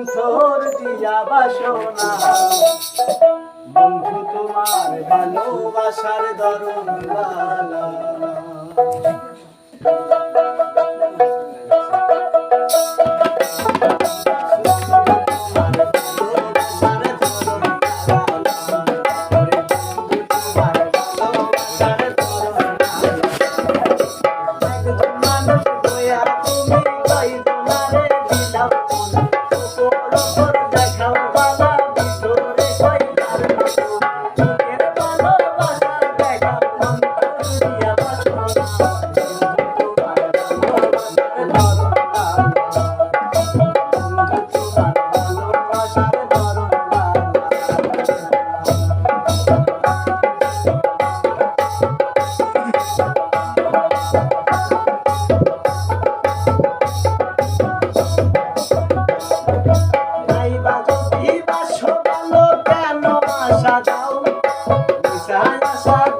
অন্তর দিয়া বাসনা বন্ধু তোমার ভালোবাসার দরুন Thank you. বড় Sana, sana.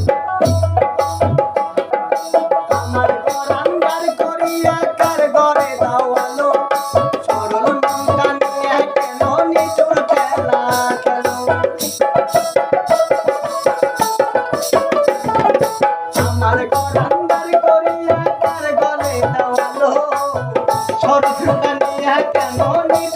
সরস্বতী কেন নিজ